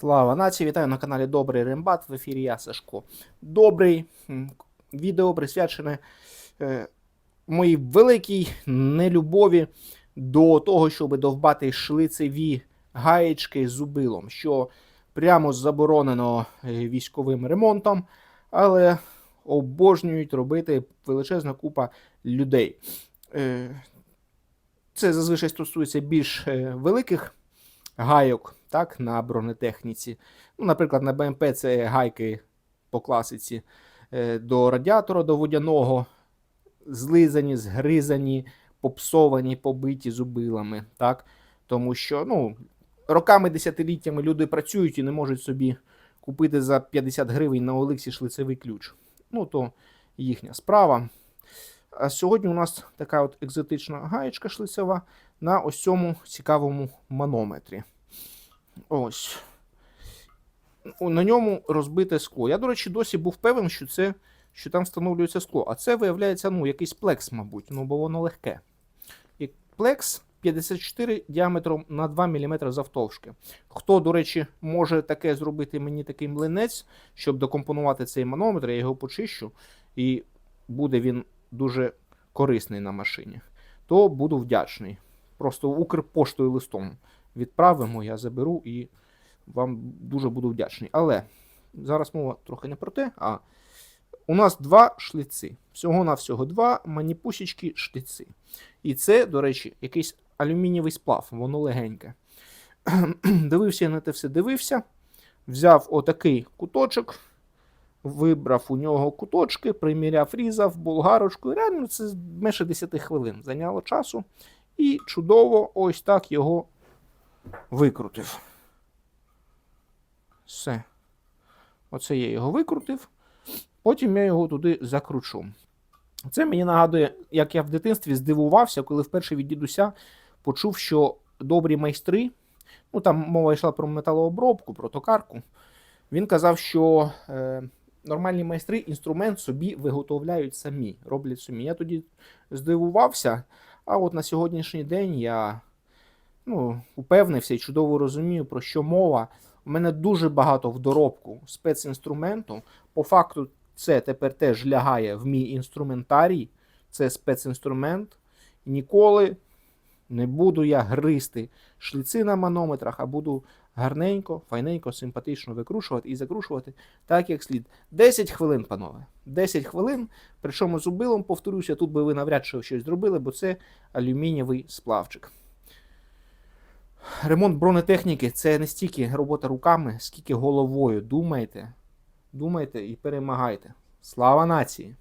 Слава нації! Вітаю на каналі Добрий Рембат. В ефірі я Сашко. Добрий відео присвячене е, моїй великій нелюбові до того, щоб довбати шлицеві гаєчки зубилом, що прямо заборонено е, військовим ремонтом, але обожнюють робити величезна купа людей. Е, Це зазвичай стосується більш великих гайок так, на бронетехніці. Ну, наприклад, на БМП це гайки по класиці е, до радіатора, до водяного, злизані, згризані, попсовані, побиті зубилами. Так? Тому що ну, роками, десятиліттями люди працюють і не можуть собі купити за 50 гривень на Олексі шлицевий ключ. Ну, то їхня справа. А сьогодні у нас така от екзотична гаєчка шлицева на ось цьому цікавому манометрі. Ось. На ньому розбите скло. Я, до речі, досі був певен, що це що там встановлюється скло. А це виявляється ну, якийсь плекс, мабуть, ну, бо воно легке. І плекс 54 діаметром на 2 мм завтовшки. Хто, до речі, може таке зробити мені такий млинець, щоб докомпонувати цей манометр, я його почищу, і буде він дуже корисний на машині, то буду вдячний. Просто Укрпоштою листом відправимо, я заберу і вам дуже буду вдячний. Але зараз мова трохи не про те, а у нас два шліци. Всього-навсього два маніпусічки шліци. І це, до речі, якийсь алюмінієвий сплав, воно легеньке. дивився я на те все, дивився. Взяв отакий куточок, вибрав у нього куточки, приміряв, різав болгарочку. І реально це менше 10 хвилин зайняло часу. І чудово ось так його викрутив. Все. Оце я його викрутив. Потім я його туди закручу. Це мені нагадує, як я в дитинстві здивувався, коли вперше від дідуся почув, що добрі майстри, ну там мова йшла про металообробку, про токарку. Він казав, що е, нормальні майстри інструмент собі виготовляють самі, роблять самі. Я тоді здивувався, а от на сьогоднішній день я ну, упевнився і чудово розумію, про що мова. У мене дуже багато в доробку спецінструменту. По факту, це тепер теж лягає в мій інструментарій. Це спецінструмент. Ніколи не буду я гристи шліци на манометрах, а буду гарненько, файненько, симпатично викрушувати і закрушувати так, як слід. 10 хвилин, панове. 10 хвилин. Причому зубилом, повторюся, тут би ви навряд чи щось зробили, бо це алюмінієвий сплавчик. Ремонт бронетехніки це не стільки робота руками, скільки головою. Думайте, думайте і перемагайте. Слава нації!